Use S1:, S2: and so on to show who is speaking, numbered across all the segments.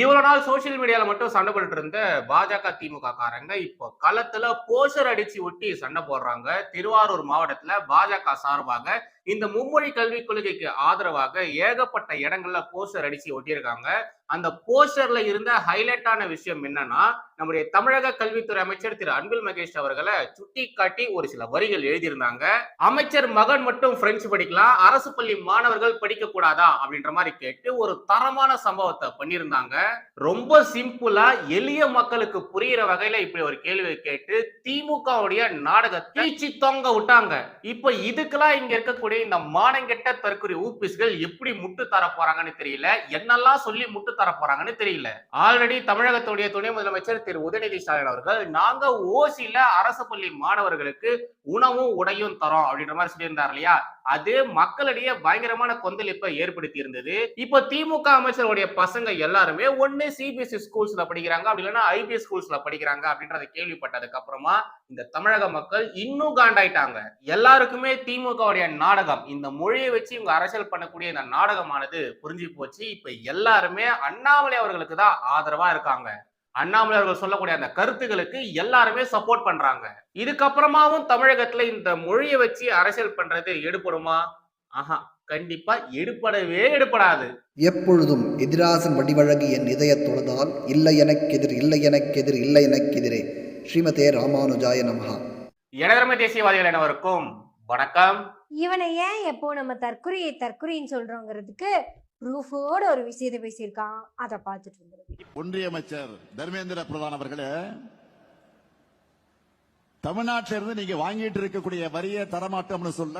S1: இவ்வளவு நாள் சோசியல் மீடியால மட்டும் சண்டை போட்டுட்டு இருந்த பாஜக திமுக காரங்க இப்போ களத்துல போஸ்டர் அடிச்சு ஒட்டி சண்டை போடுறாங்க. திருவாரூர் மாவட்டத்துல பாஜக சார்பாக இந்த மும்மொழி கல்விக் கொள்கைக்கு ஆதரவாக ஏகப்பட்ட இடங்கள்ல போஸ்டர் அடிச்சு ஒட்டியிருக்காங்க. அந்த போஸ்டர்ல இருந்த ஹைலைட்டான விஷயம் என்னன்னா நம்முடைய தமிழக கல்வித்துறை அமைச்சர் திரு அன்பில் மகேஷ் அவர்களை சுட்டி காட்டி ஒரு சில வரிகள் எழுதியிருந்தாங்க. அமைச்சர் மகன் மட்டும் பிரெஞ்சு படிக்கலாம் அரசு பள்ளி மாணவர்கள் படிக்க கூடாதா அப்படின்ற மாதிரி கேட்டு ஒரு தரமான சம்பவத்தை பண்ணியிருந்தாங்க. ரொம்ப சிம்பிளா எளிய மக்களுக்கு புரியிற வகையில இப்படி ஒரு கேள்வியை கேட்டு திமுகவுடைய நாடகத்தை தீச்சி தொங்க விட்டாங்க. இப்ப இதுக்கெல்லாம் இங்க இருக்கக்கூடிய இந்த மானங்கெட்ட தற்கொலை ஊபிஸ்கள் எப்படி முட்டு தர போறாங்கன்னு தெரியல. என்னெல்லாம் சொல்லி முட்டு தர போறாங்கன்னு தெரியல. ஆல்ரெடி தமிழகத்துடைய துணை முதலமைச்சர் திரு உதயநிதி ஸ்டாலின் அவர்கள் நாங்க ஓசியில அரசு பள்ளி மாணவர்களுக்கு உணவும் உடையும் தரோம் அப்படின்ற மாதிரி சொல்லியிருந்தார் இல்லையா? அது மக்களிடையே பயங்கரமான கொந்தளிப்பை ஏற்படுத்தி இருந்தது இப்போ திமுக அமைச்சருடைய பசங்க எல்லாருமே ஒன்னு சிபிஎஸ்சி ஸ்கூல்ஸ்ல படிக்கிறாங்க அப்படி இல்லைன்னா ஐபிஎஸ் ஸ்கூல்ஸ்ல படிக்கிறாங்க அப்படின்றத கேள்விப்பட்டதுக்கு அப்புறமா இந்த தமிழக மக்கள் இன்னும் காண்டாயிட்டாங்க. எல்லாருக்குமே திமுகவுடைய நாடகம் இந்த மொழியை வச்சு இவங்க அரசியல் பண்ணக்கூடிய இந்த நாடகமானது புரிஞ்சு போச்சு. இப்ப எல்லாருமே அண்ணாமலை அவர்களுக்கு தான் ஆதரவா இருக்காங்க. அண்ணாமலை அவர்கள் சொல்லக்கூடிய அந்த கருத்துகளுக்கு எல்லாருமே சப்போர்ட் பண்றாங்க. இதுக்கப்புறமாவும் தமிழகத்துல இந்த மொழியை வச்சு அரசியல் பண்றது எடுபடுமா? ஆஹா கண்டிப்பா எடுபடவே எடுபடாது.
S2: எப்பொழுதும் எதிராசன் வடிவழகு என் இதயத் தொழுதால் இல்லை எனக்கெதிர் இல்லை எனக்கெதிர் இல்லை எனக்கெதிரே ஸ்ரீமதே ராமானுஜாய நமஹா.
S1: எனதரமை தேசியவாதிகள் அனைவருக்கும் வணக்கம்.
S3: இவனை ஏன் எப்போ நம்ம தற்குறியை தற்குறின்னு சொல்றோங்கிறதுக்கு ப்ரூஃபோட ஒரு விஷயத்தை பேசியிருக்கான். அதை பார்த்துட்டு இருந்தது
S4: ஒன்றிய அமைச்சர் தர்மேந்திர பிரதான் அவர்களே தமிழ்நாட்டில இருந்து நீங்க வாங்கிட்டு இருக்கக்கூடிய வரியை தரமாட்டோம்னு சொல்ல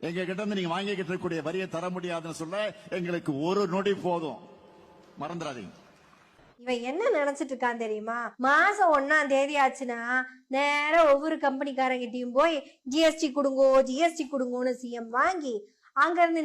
S4: எங்க கிட்ட இருந்து நீங்க வாங்கிக்கிட்டு இருக்கக்கூடிய வரியை தர முடியாதுன்னு சொல்ல எங்களுக்கு ஒரு நொடி போதும். மறந்துடாதீங்க.
S3: இவன் என்ன நினைச்சிட்டு இருக்கான் தெரியுமா? மாசம் ஒன்னாம் தேதி ஆச்சுன்னா நேரா ஒவ்வொரு கம்பெனிக்காரங்கிட்டயும் போய் ஜிஎஸ்டி கொடுங்கோ ஜிஎஸ்டி கொடுங்கோன்னு சிஎம் வாங்கி அங்க இருந்து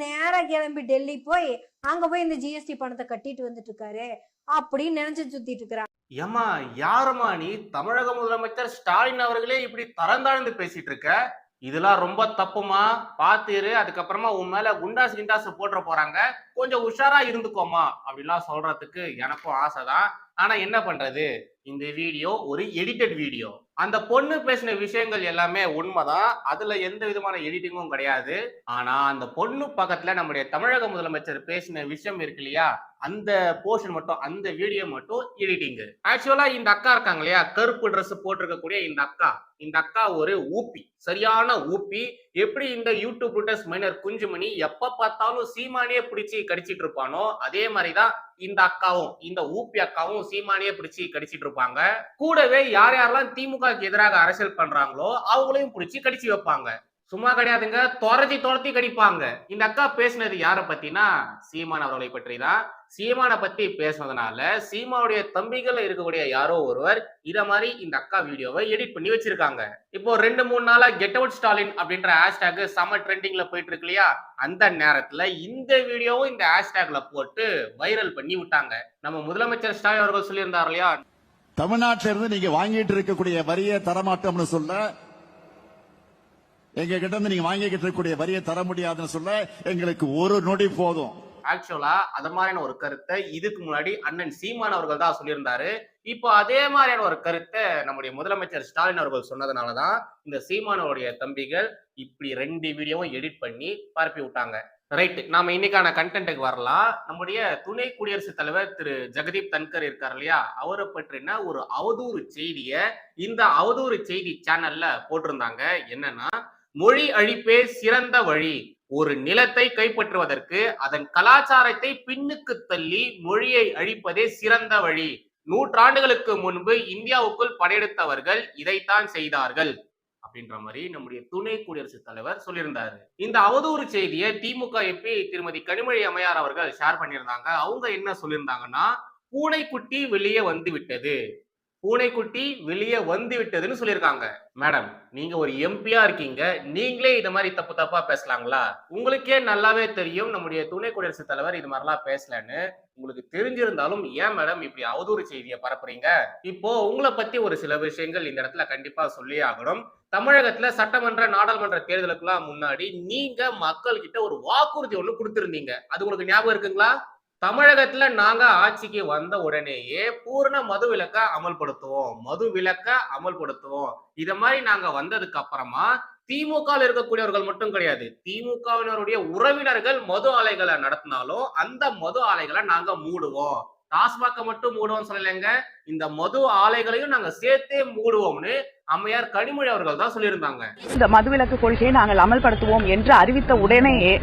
S3: கிளம்பி டெல்லி போய் அங்க போய் இந்த ஜிஎஸ்டி பணத்தை கட்டிட்டு வந்துட்டு இருக்காரு அப்படின்னு நினைச்சு சுத்திட்டு இருக்கிறான்
S1: ஏமா யாருமா நீ? தமிழக முதலமைச்சர் ஸ்டாலின் அவர்களே இப்படி தரந்தாழ்ந்து பேசிட்டு இருக்க இதெல்லாம் ரொம்ப தப்புமா? பாத்துரு அதுக்கப்புறமா உன் மேல குண்டாஸ் கிண்டாஸ் போட்டுற போறாங்க. கொஞ்சம் உஷாரா இருந்துக்கோமா அப்படிலாம் சொல்றதுக்கு எனக்கும் ஆசைதான். ஆனா என்ன பண்றது? இந்த வீடியோ ஒரு எடிட்டட் வீடியோ. அந்த பொண்ணு பேசின விஷயங்கள் எல்லாமே உண்மைதான். அதுல எந்த விதமான எடிட்டிங்கும் கிடையாது. ஆனா அந்த பொண்ணு பக்கத்துல நம்முடைய தமிழக முதலமைச்சர் பேசின விஷயம் இருக்கு இல்லையா? அந்த போர்ஷன் மட்டும் அந்த வீடியோ மட்டும் எடிட்டிங் ஆக்சுவலா இந்த அக்கா இருக்காங்க இல்லையா? கருப்பு ட்ரெஸ் போட்டிருக்கக்கூடிய இந்த அக்கா. இந்த அக்கா ஒரு ஊப்பி சரியான ஊப்பி எப்படி இந்த யூடியூப் ரூட்டர்ஸ் மைனர் குஞ்சுமணி எப்ப பார்த்தாலும் சீமானியே பிடிச்சி கடிச்சிட்டு இருப்பானோ அதே மாதிரிதான் இந்த அக்காவும் இந்த ஊப்பி அக்காவும் சீமானியே பிடிச்சி கடிச்சிட்டு இருப்பாங்க. கூடவே யார் யாரெல்லாம் திமுகக்கு எதிராக அரசியல் பண்றாங்களோ அவங்களையும் பிடிச்சி கடிச்சு வைப்பாங்க. சும்மா கிடையாதுங்க. துரத்தி துரத்தி கடிப்பாங்க. இந்த அக்கா பேசினது யாரை பத்தினா சீமான் அவர்களை பற்றி தான் சீமானை பத்தி பேசுனதுனால சீமாவுடைய தம்பிகள் இருக்கக்கூடிய யாரோ ஒருவர் இத மாதிரி இந்த அக்கா வீடியோவை எடிட் பண்ணி வச்சிருக்காங்க. இப்போ ரெண்டு மூணு நாளா கெட் அவுட் ஸ்டாலின் அப்படின்ற ஹேஷ்டேக் செம ட்ரெண்டிங்ல போயிட்டு இருக்கு இல்லையா? அந்த நேரத்துல இந்த வீடியோவும் இந்த ஹேஷ்டேக்ல போட்டு வைரல் பண்ணி விட்டாங்க. நம்ம முதலமைச்சர் ஸ்டாலின் அவர்கள் சொல்லியிருந்தார் இல்லையா?
S4: தமிழ்நாட்டில இருந்து நீங்க வாங்கிட்டு இருக்கக்கூடிய வரியை தரமாட்டோம்னு சொல்ல எங்க கிட்ட இருந்து நீங்க வாங்கிக்கிட்டு இருக்கக்கூடிய வரியை தர முடியாதுன்னு சொல்ல எங்களுக்கு ஒரு நொடி போதும்.
S1: ஆக்சுவலா அது மாதிரியான ஒரு கருத்தை இதுக்கு முன்னாடி அண்ணன் சீமான் அவர்கள் தான் சொல்லியிருந்தாரு. இப்போ அதே மாதிரியான ஒரு கருத்தை நம்முடைய முதலமைச்சர் ஸ்டாலின் அவர்கள் சொன்னதுனாலதான் இந்த சீமானவருடைய தம்பிகள் இப்படி ரெண்டு வீடியோவும் எடிட் பண்ணி பரப்பி விட்டாங்க. ரைட்டு நாம இன்னைக்கான கண்டென்ட்டுக்கு வரலாம். நம்முடைய துணை குடியரசுத் தலைவர் திரு ஜெகதீப் தன்கர் இருக்கார் இல்லையா? அவரை பற்றின ஒரு அவதூறு செய்திய இந்த அவதூறு செய்தி சேனல்ல போட்டிருந்தாங்க. என்னன்னா மொழி அழிப்பே சிறந்த வழி. ஒரு நிலத்தை கைப்பற்றுவதற்கு அதன் கலாச்சாரத்தை பின்னுக்கு தள்ளி மொழியை அழிப்பதே சிறந்த வழி. நூற்றாண்டுகளுக்கு முன்பு இந்தியாவுக்குள் படையெடுத்தவர்கள் இதைத்தான் செய்தார்கள். அப்படின்ற மாதிரி நம்முடைய துணை குடியரசுத் தலைவர் சொல்லியிருந்தாரு. இந்த அவதூறு செய்தியை திமுக எம்பி திருமதி கனிமொழி அம்மையார் அவர்கள் ஷேர் பண்ணியிருந்தாங்க. அவங்க என்ன சொல்லியிருந்தாங்கன்னா பூனைக்குட்டி வெளியே வந்து விட்டது. பூனைக்குட்டி வெளியே வந்து விட்டதுன்னு சொல்லியிருக்காங்க. மேடம் நீங்க ஒரு எம்பியா இருக்கீங்க. நீங்களே இது மாதிரி தப்பு தப்பா பேசலாங்களா? உங்களுக்கே நல்லாவே தெரியும். நம்முடைய துணை குடியரசுத் தலைவர் இது மாதிரிலாம் பேசலன்னு உங்களுக்கு தெரிஞ்சிருந்தாலும் ஏன் மேடம் இப்படி அவதூறு செய்தியை பரப்புறீங்க? இப்போ உங்களை பத்தி ஒரு சில விஷயங்கள் இந்த இடத்துல கண்டிப்பா சொல்லி ஆகணும். தமிழகத்துல சட்டமன்ற நாடாளுமன்ற தேர்தலுக்குலாம் முன்னாடி நீங்க மக்கள் கிட்ட ஒரு வாக்குறுதி ஒண்ணு கொடுத்திருந்தீங்க. அது உங்களுக்கு ஞாபகம் இருக்குங்களா? தமிழகத்துல நாங்க ஆட்சிக்கு வந்த உடனேயே பூர்ண மது விலக்க அமல்படுத்துவோம். மது விலக்க அமல்படுத்துவோம். இத மாதிரி நாங்க வந்ததுக்கு அப்புறமா திமுக இருக்கக்கூடியவர்கள் மட்டும் கிடையாது. திமுகவினருடைய உறவினர்கள் மது ஆலைகளை நடத்தினாலும் அந்த மது ஆலைகளை நாங்க மூடுவோம். டாஸ்மாக மட்டும் மூடுவோம் சொல்லலைங்க. இந்த மது ஆலைகளையும் நாங்க சேர்த்தே மூடுவோம்னு அம்மையார் கனிமொழி அவர்கள் தான் சொல்லியிருந்தாங்க.
S5: இந்த மதுவிலக்கு கொள்கையை நாங்கள் அமல்படுத்துவோம் என்று அறிவித்த உடனேயே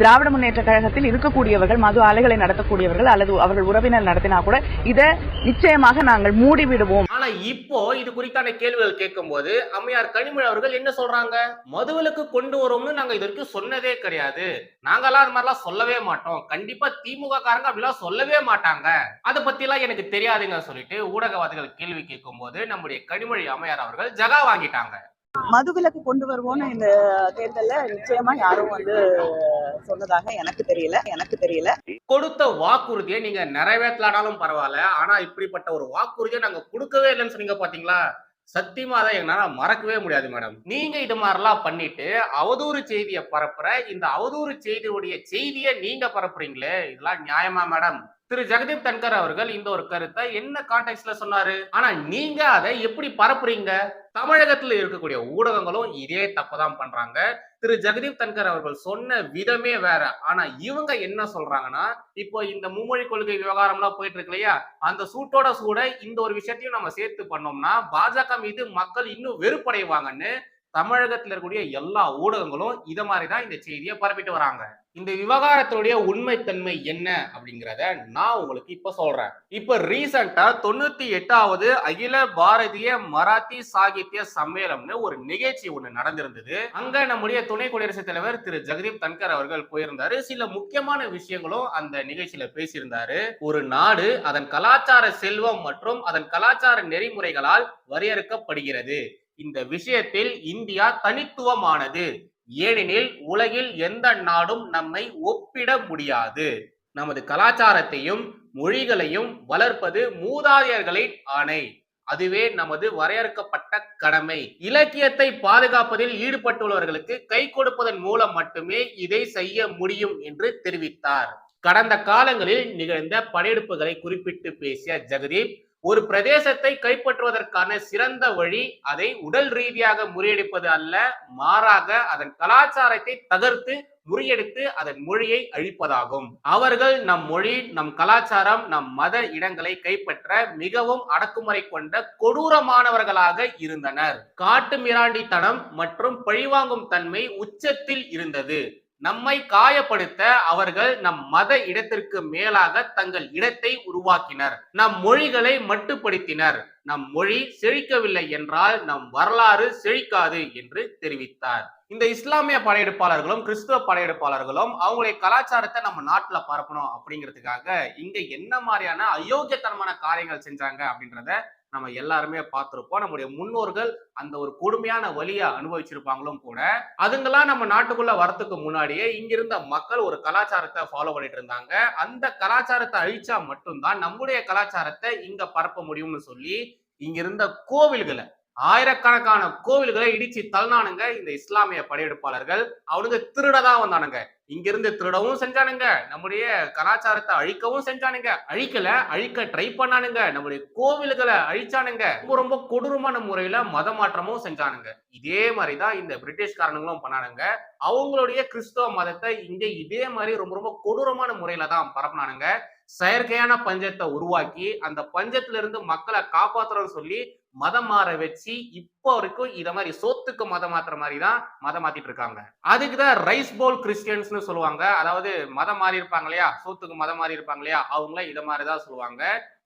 S5: திராவிட முன்னேற்ற கழகத்தில் இருக்கக்கூடியவர்கள் மது ஆலைகளை நடத்தக்கூடியவர்கள் அல்லது அவர்கள் உறவினர் நடத்தினா கூட இதை நிச்சயமாக நாங்கள் மூடிவிடுவோம்.
S1: ஆனா இப்போ இது குறித்தான கேள்விகள் கேட்கும்போது அம்மையார் கனிமொழி அவர்கள் என்ன சொல்றாங்க? மதுவிலக்கு கொண்டு வரோம்னு நாங்க இது வரைக்கும் சொன்னதே கிடையாது. நாங்கெல்லாம் அது மாதிரிலாம் சொல்லவே மாட்டோம். கண்டிப்பா திமுக காரங்க அப்படிலாம் சொல்லவே மாட்டாங்க. அதை பத்தி எல்லாம் எனக்கு தெரியாதுங்க சொல்லிட்டு ஊடகவாதிகள் கேள்வி கேட்கும்போது நம்முடைய கனிமொழி அம்மையார் அவர்கள் ஜகா வாங்கிட்டாங்க.
S5: மதுவிலக்கு கொண்டு வருவோம்னு இந்த தேர்தல்ல நிச்சயமா யாரும் வந்து சொன்னதாக எனக்கு தெரியல. எனக்கு தெரியல.
S1: கொடுத்த வாக்குறுதியை நீங்க நிறைவேற்றலானாலும் பரவாயில்ல. ஆனா இப்படிப்பட்ட ஒரு வாக்குறுதியை நாங்க கொடுக்கவே இல்லைன்னு சொன்னீங்க பாத்தீங்களா? சத்தியமா அதை எங்களால மறக்கவே முடியாது மேடம். நீங்க இது மாதிரிலாம் பண்ணிட்டு அவதூறு செய்தியை பரப்புற இந்த அவதூறு செய்தியுடைய செய்தியை நீங்க பரப்புறீங்களே? இதெல்லாம் நியாயமா மேடம்? திரு ஜெகதீப் தன்கர் அவர்கள் இந்த ஒரு கருத்தை என்ன கான்டெக்ட்ல சொன்னாரு? ஆனா நீங்க அதை எப்படி பரப்புறீங்க? தமிழகத்துல இருக்கக்கூடிய ஊடகங்களும் இதே தப்புதான் பண்றாங்க. திரு ஜெகதீப் தன்கர் அவர்கள் சொன்ன விதமே வேற. ஆனா இவங்க என்ன சொல்றாங்கன்னா இப்போ இந்த மும்மொழி கொள்கை விவகாரம்லாம் போயிட்டு இருக்கு இல்லையா? அந்த சூட்டோட சூட இந்த ஒரு விஷயத்தையும் நம்ம சேர்த்து பண்ணோம்னா பாஜக மீது மக்கள் இன்னும் வெறுப்படைவாங்கன்னு தமிழகத்தில் இருக்கக்கூடிய எல்லா ஊடகங்களும் இதை மாதிரி தான் இந்த செய்தியை பரப்பிட்டு வராங்க. இந்த விவகாரத்தினுடைய உண்மைத்தன்மை என்ன அப்படிங்கிறத நான் உங்களுக்கு இப்ப சொல்றேன். இப்ப ரீசெண்டா தொண்ணூத்தி எட்டாவது அகில பாரதிய மராத்தி சாகித்ய சம்மேளம்னு ஒரு நிகழ்ச்சி ஒண்ணு நடந்திருந்தது. அங்க நம்முடைய துணை குடியரசுத் தலைவர் திரு ஜெகதீப் தன்கர் அவர்கள் போயிருந்தாரு. சில முக்கியமான விஷயங்களும் அந்த நிகழ்ச்சியில பேசியிருந்தாரு. ஒரு நாடு அதன் கலாச்சார செல்வம் மற்றும் அதன் கலாச்சார நெறிமுறைகளால் வரையறுக்கப்படுகிறது. இந்த விஷயத்தில் இந்தியா தனித்துவமானது. ஏனெனில் உலகில் எந்த நாடும் நம்மை ஒப்பிட முடியாது. நமது கலாச்சாரத்தையும் மொழிகளையும் வளர்ப்பது மூதாதையர்களின் ஆணை. அதுவே நமது வரையறுக்கப்பட்ட கடமை. இலக்கியத்தை பாதுகாப்பதில் ஈடுபட்டுள்ளவர்களுக்கு கை கொடுப்பதன் மூலம் மட்டுமே இதை செய்ய முடியும் என்று தெரிவித்தார். கடந்த காலங்களில் நிகழ்ந்த படையெடுப்புகளை குறிப்பிட்டு பேசிய ஜெகதீப் ஒரு பிரதேசத்தை கைப்பற்றுவதற்கான சிறந்த வழி அதை உடல் ரீதியாக முறியடிப்பது அல்ல மாறாக அதன் கலாச்சாரத்தை தகர்த்து முறியடித்து அதன் மொழியை அழிப்பதாகும். அவர்கள் நம் மொழி நம் கலாச்சாரம் நம் மத இடங்களை கைப்பற்ற மிகவும் அடக்குமுறை கொண்ட கொடூரமானவர்களாக இருந்தனர். காட்டு மிராண்டித்தனம் மற்றும் பழிவாங்கும் தன்மை உச்சத்தில் இருந்தது. நம்மை காயப்படுத்த அவர்கள் நம் மத இடத்திற்கு மேலாக தங்கள் இடத்தை உருவாக்கினர். நம் மொழிகளை மட்டுப்படுத்தினர். நம் மொழி செழிக்கவில்லை என்றால் நம் வரலாறு செழிக்காது என்று தெரிவித்தார். இந்த இஸ்லாமிய படையெடுப்பாளர்களும் கிறிஸ்துவ படையெடுப்பாளர்களும் அவங்களுடைய கலாச்சாரத்தை நம்ம நாட்டில் பரப்பணும் அப்படிங்கிறதுக்காக இங்க என்ன மாதிரியான அயோக்கியத்தனமான காரியங்கள் செஞ்சாங்க அப்படின்றத நம்ம எல்லாருமே பார்த்திருப்போம். நம்முடைய முன்னோர்கள் அந்த ஒரு கொடுமையான வழியை அனுபவிச்சிருப்பாங்களும் கூட. அதுங்கெல்லாம் நம்ம நாட்டுக்குள்ள வரத்துக்கு முன்னாடியே இங்கிருந்த மக்கள் ஒரு கலாச்சாரத்தை ஃபாலோ பண்ணிட்டு இருந்தாங்க. அந்த கலாச்சாரத்தை அழிச்சா மட்டும்தான் நம்முடைய கலாச்சாரத்தை இங்க பரப்ப முடியும்னு சொல்லி இங்கிருந்த கோவில்களை ஆயிரக்கணக்கான கோவில்களை இடிச்சு தள்ளனானுங்க இந்த இஸ்லாமிய படையெடுப்பாளர்கள். அவனுங்க திருடதான் வந்தானுங்க. இங்கிருந்து திருடவும் செஞ்சானுங்க. நம்முடைய கலாச்சாரத்தை அழிக்கவும் செஞ்சானுங்க. அழிக்கல அழிக்க ட்ரை பண்ணானுங்க. நம்முடைய கோவில்களை அழிச்சானுங்க. ரொம்ப ரொம்ப கொடூரமான முறையில மத மாற்றமும் செஞ்சானுங்க. இதே மாதிரிதான் இந்த பிரிட்டிஷ்காரனுங்களும் பண்ணானுங்க. அவங்களுடைய கிறிஸ்தவ மதத்தை இங்க இதே மாதிரி ரொம்ப ரொம்ப கொடூரமான முறையில தான் பரப்பினானுங்க. செயற்கையான பஞ்சத்தை உருவாக்கி அந்த பஞ்சத்துல இருந்து மக்களை காப்பாத்துறோம்னு சொல்லி மதம் மாற வச்சு இப்போ வரைக்கும் இத மாதிரி சோத்துக்கு மதம் மாத்துற மாதிரி தான் மதம் மாத்திட்டு இருக்காங்க. அதுக்கு தான் ரைஸ் போல் கிறிஸ்டியன்ஸ்னு சொல்லுவாங்க. அதாவது மதம் மாறி இருப்பாங்க இல்லையா? சோத்துக்கு மதம் மாறி இருப்பாங்க இல்லையா? அவங்கள இத மாதிரி தான் சொல்லுவாங்க.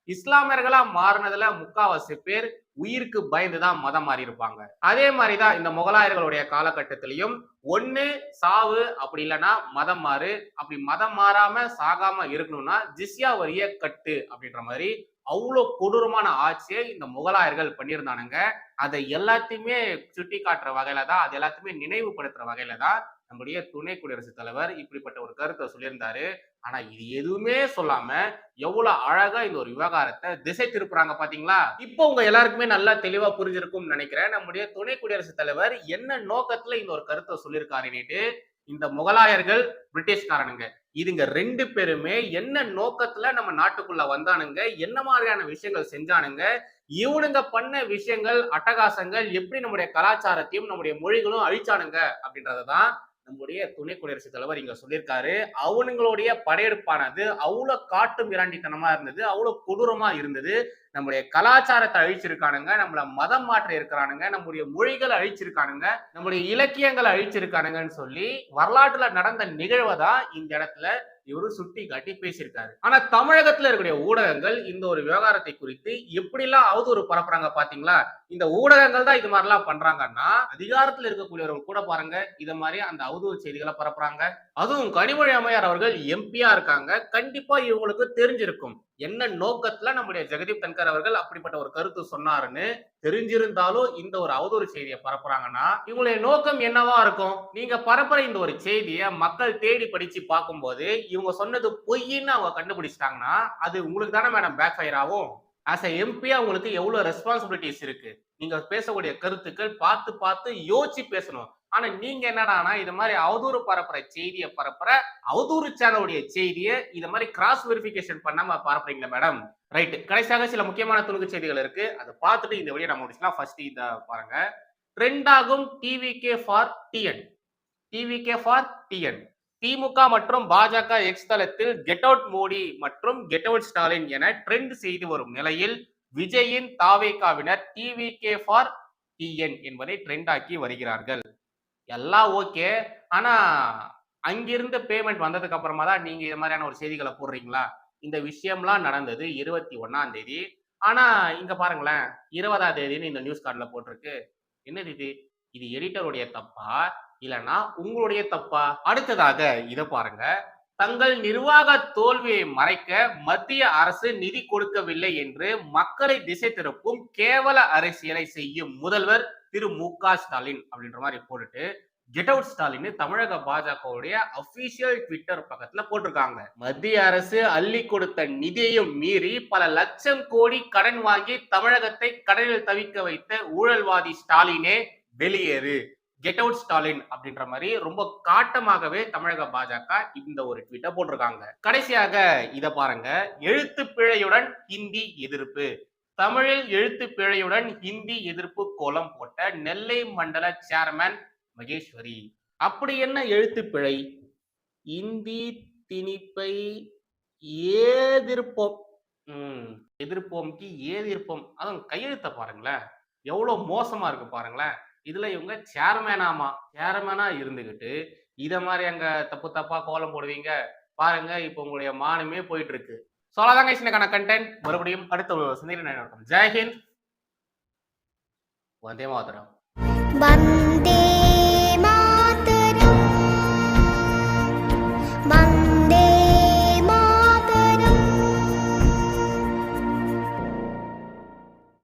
S1: இஸ்லாமியர்களா மாறினதுல முக்காவாசி பேர் உயிருக்கு பயந்து தான் மதம் மாறி இருப்பாங்க அதே மாதிரிதான் இந்த முகலாயர்களுடைய காலகட்டத்திலையும் ஒண்ணு சாவு அப்படி இல்லைன்னா மதம் மாறு அப்படி மதம் மாறாம சாகாம இருக்கணும்னா ஜிஸ்யா வரிய கட்டு அப்படின்ற மாதிரி அவ்வளோ கொடூரமான ஆட்சியை இந்த முகலாயர்கள் பண்ணியிருந்தானுங்க. அதை எல்லாத்தையுமே சுட்டி காட்டுற வகையில தான் அது எல்லாத்தையுமே நினைவுபடுத்துற வகையில தான் நம்முடைய துணை குடியரசுத் தலைவர் இப்படிப்பட்ட ஒரு கருத்தை சொல்லியிருந்தாரு. ஆனா இது எதுவுமே சொல்லாம எவ்வளவு அழகா இந்த ஒரு விவகாரத்தை திசை திருப்புறாங்க பாத்தீங்களா? இப்போ உங்க எல்லாருக்குமே நல்லா தெளிவா புரிஞ்சிருக்கும்னு நினைக்கிறேன். நம்முடைய துணை குடியரசுத் தலைவர் என்ன நோக்கத்துல இந்த ஒரு கருத்தை சொல்லியிருக்காருன்னுட்டு இந்த முகலாயர்கள் பிரிட்டிஷ்காரனுங்க. இதுங்க ரெண்டு பேருமே என்ன நோக்கத்துல நம்ம நாட்டுக்குள்ள வந்தானுங்க? என்ன மாதிரியான விஷயங்கள் செஞ்சானுங்க? இவனுங்க பண்ண விஷயங்கள் அட்டகாசங்கள் எப்படி நம்முடைய கலாச்சாரத்தையும் நம்முடைய மொழிகளும் அழிச்சானுங்க அப்படின்றதான் நம்முடைய துணை குடியரசுத் தலைவர் இங்க சொல்லியிருக்காரு. அவனுங்களுடைய படையெடுப்பானது அவ்வளவு காட்டு மிராண்டித்தனமா இருந்தது அவ்வளவு கொடூரமா இருந்தது. நம்முடைய கலாச்சாரத்தை அழிச்சிருக்கானுங்க நம்மள மதம் மாற்ற இருக்கிறானுங்க நம்முடைய மொழிகளை அழிச்சிருக்கானுங்க நம்முடைய இலக்கியங்களை அழிச்சிருக்கானுங்கன்னு சொல்லி வரலாற்றுல நடந்த நிகழ்வை தான் இந்த இடத்துல இவரு சுட்டி காட்டி பேசியிருக்காரு. ஆனா தமிழகத்துல இருக்கக்கூடிய ஊடகங்கள் இந்த ஒரு விவகாரத்தை குறித்து எப்படிலாம் அவதூறு பரப்புறாங்க பாத்தீங்களா? இந்த ஊடகங்கள் தான் இது மாதிரிலாம் பண்றாங்கன்னா அதிகாரத்துல இருக்கக்கூடியவர்கள் கூட பாருங்க இத மாதிரி அந்த அவதூறு செய்திகளை பரப்புறாங்க. அதுவும் கனிமொழி அம்மையார் அவர்கள் எம்பியா இருக்காங்க கண்டிப்பா இவங்களுக்கு தெரிஞ்சிருக்கும். என்ன நோக்கத்துல நம்முடைய ஜெகதீப் தன்கர் அவர்கள் அப்படிப்பட்ட ஒரு கருத்து சொன்னாருன்னு தெரிஞ்சிருந்தாலும் இந்த ஒரு அவதூறு செய்தியை பரப்புறாங்கன்னா இவங்களுடைய நோக்கம் என்னவா இருக்கும்? நீங்க பரப்புற இந்த ஒரு செய்தியை மக்கள் தேடி படிச்சு பார்க்கும்போது இவங்க சொன்னது பொய்ன்னு அவங்க கண்டுபிடிச்சிட்டாங்கன்னா அது உங்களுக்கு தானே மேடம் பேக் ஃபயர் ஆகும் ஆஸ் எ எம்பியா உங்களுக்கு எவ்வளவு ரெஸ்பான்சிபிலிட்டிஸ் இருக்கு? நீங்க பேசக்கூடிய கருத்துக்கள் பார்த்து பார்த்து யோசிச்சு பேசணும். ஆனா நீங்க என்னடானா இது மாதிரி அவதூறு பரப்புற செய்தியை பரப்புற அவதூறு சேனலுடைய செய்தியை இது மாதிரி கிராஸ் வெரிஃபிகேஷன் பண்ணாம பரப்புறீங்களா மேடம் ரைட் கடைசியாக சில முக்கியமான துணுக்கு செய்திகள் இருக்கு. அதை பார்த்துட்டு இந்த வழியை நம்ம முடிச்சுக்கலாம். ஃபர்ஸ்ட் இத பாருங்க. ட்ரெண்ட் ஆகும் TVK for TN TVK for TN திமுக மற்றும் பாஜக எக்ஸ் தளத்தில் கெட் அவுட் மோடி மற்றும் கெட் அவுட் ஸ்டாலின் என ட்ரெண்ட் செய்து வரும் நிலையில் விஜயின் தாவேகாவினர் டிவிகே ஃபார் டிஎன் என்பதை ட்ரெண்ட் ஆக்கி வருகிறார்கள். எல்லாம் ஓகே. ஆனா அங்கிருந்து பேமெண்ட் வந்ததுக்கு அப்புறமா தான் நீங்க இது மாதிரியான ஒரு செய்திகளை போடுறீங்களா? இந்த விஷயம்லாம் நடந்தது இருபத்தி ஒன்னாம் தேதி. ஆனா இங்க பாருங்களேன். இருபதாம் தேதின்னு இந்த நியூஸ் கார்டில் போட்டிருக்கு. என்னது இது? இது எடிட்டருடைய தப்பா? இல்லைன்னா உங்களுடைய தப்பா? அடுத்ததாக இதை பாருங்க. தங்கள் நிர்வாக தோல்வியை மறைக்க மத்திய அரசு நிதி கொடுக்கவில்லை என்று மக்களை திசை திருப்பும் கேவல அரசியலை செய்யும் முதல்வர் திரு மு க ஸ்டாலின் அப்படின்ற மாதிரி போட்டுட்டு கெட் அவுட் ஸ்டாலின் தமிழக பாஜகவுடைய அபிஷியல் ட்விட்டர் பக்கத்துல போட்டிருக்காங்க. மத்திய அரசு அள்ளி கொடுத்த நிதியையும் மீறி பல லட்சம் கோடி கடன் வாங்கி தமிழகத்தை கடனில் தவிக்க வைத்த ஊழல்வாதி ஸ்டாலினே வெளியேறு. கெட் அவுட் ஸ்டாலின் அப்படின்ற மாதிரி ரொம்ப காட்டமாகவே தமிழக பாஜக இந்த ஒரு ட்வீட்டை போட்டிருக்காங்க. கடைசியாக இதை பாருங்க. எழுத்து பிழையுடன் ஹிந்தி எதிர்ப்பு. தமிழில் எழுத்து பிழையுடன் ஹிந்தி எதிர்ப்பு கோலம் போட்ட நெல்லை மண்டல சேர்மேன் மகேஸ்வரி. அப்படி என்ன எழுத்து பிழை? இந்தி திணிப்பை ஏதிர்ப்போம். ம் எதிர்ப்போம்க்கு ஏதிர்ப்போம். அதுவும் கையெழுத்த பாருங்களேன். எவ்வளவு மோசமா இருக்கு பாருங்களேன். இதுல இவங்க சேர்மேனாமா சேர்மேனா இருந்துகிட்டு இதை மாதிரி அங்க தப்பு தப்பா கோலம் போடுவீங்க. பாருங்க இப்போ உங்களுடைய மானமே போயிட்டு இருக்கு ஸோ அவ்வளோதாங்க இன்னைக்கான கண்டென்ட் மறுபடியும் அடுத்த சந்திக்கிறேன். ஜெய்ஹிந்த் வந்தே மாதரம்.